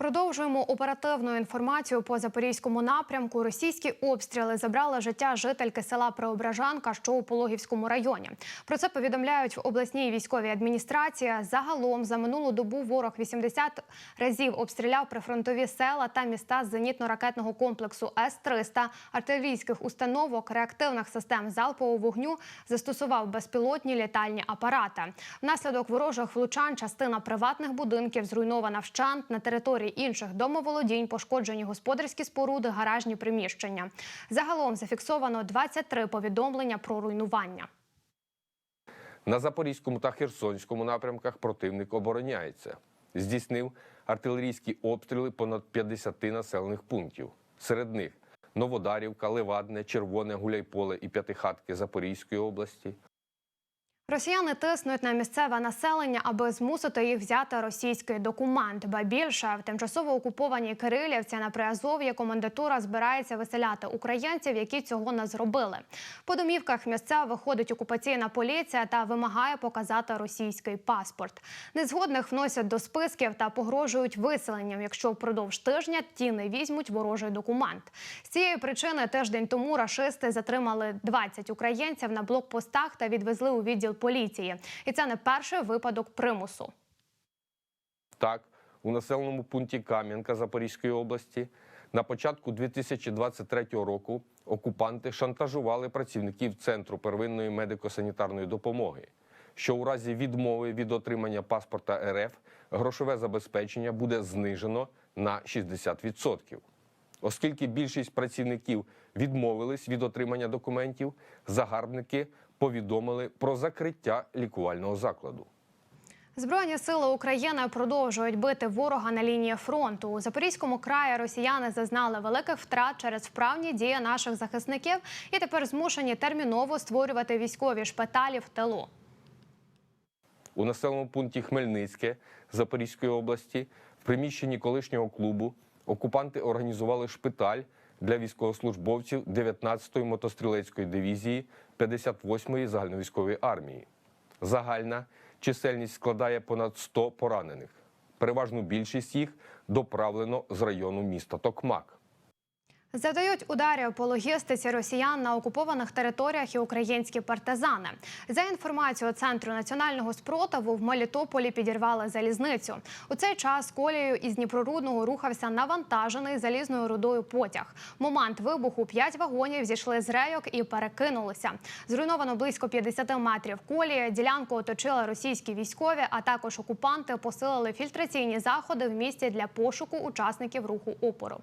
Продовжуємо оперативну інформацію по запорізькому напрямку. Російські обстріли забрали життя жительки села Преображанка, що у Пологівському районі. Про це повідомляють в обласній військовій адміністрації. Загалом за минулу добу ворог 80 разів обстріляв прифронтові села та міста з зенітно-ракетного комплексу С-300, артилерійських установок, реактивних систем залпового вогню, застосував безпілотні літальні апарати. Внаслідок ворожих влучань частина приватних будинків зруйнована вщент на території інших домоволодінь, пошкоджені господарські споруди, гаражні приміщення. Загалом зафіксовано 23 повідомлення про руйнування. На Запорізькому та Херсонському напрямках противник обороняється. Здійснив артилерійські обстріли понад 50 населених пунктів. Серед них Новодарівка, Левадне, Червоне, Гуляйполе і П'ятихатки Запорізької області, Росіяни тиснуть на місцеве населення, аби змусити їх взяти російський документ. Ба більше в тимчасово окупованій Кирилівці на Приазов'ї комендатура збирається виселяти українців, які цього не зробили. По домівках місця виходить окупаційна поліція та вимагає показати російський паспорт. Незгодних вносять до списків та погрожують виселенням, якщо впродовж тижня ті не візьмуть ворожий документ. З цієї причини тиждень тому рашисти затримали 20 українців на блокпостах та відвезли у відділ поліції. І це не перший випадок примусу. Так, у населеному пункті Кам'янка Запорізької області на початку 2023 року окупанти шантажували працівників Центру первинної медико-санітарної допомоги, що у разі відмови від отримання паспорта РФ грошове забезпечення буде знижено на 60%. Оскільки більшість працівників відмовились від отримання документів, загарбники повідомили про закриття лікувального закладу. Збройні сили України продовжують бити ворога на лінії фронту. У Запорізькому краї росіяни зазнали великих втрат через вправні дії наших захисників і тепер змушені терміново створювати військові шпиталі в тилу. У населеному пункті Хмельницьке Запорізької області в приміщенні колишнього клубу окупанти організували шпиталь для військовослужбовців 19-ї мотострілецької дивізії 58-ї загальновійськової армії. Загальна чисельність складає понад 100 поранених. Переважну більшість їх доправлено з району міста Токмак. Завдають ударів по логістиці росіян на окупованих територіях і українські партизани. За інформацією центру національного спротиву в Мелітополі підірвали залізницю. У цей час колією із Дніпрорудного рухався навантажений залізною рудою потяг. Момент вибуху п'ять вагонів зійшли з рейок і перекинулися. Зруйновано близько 50 метрів колії. Ділянку оточили російські військові, а також окупанти посилили фільтраційні заходи в місті для пошуку учасників руху опору.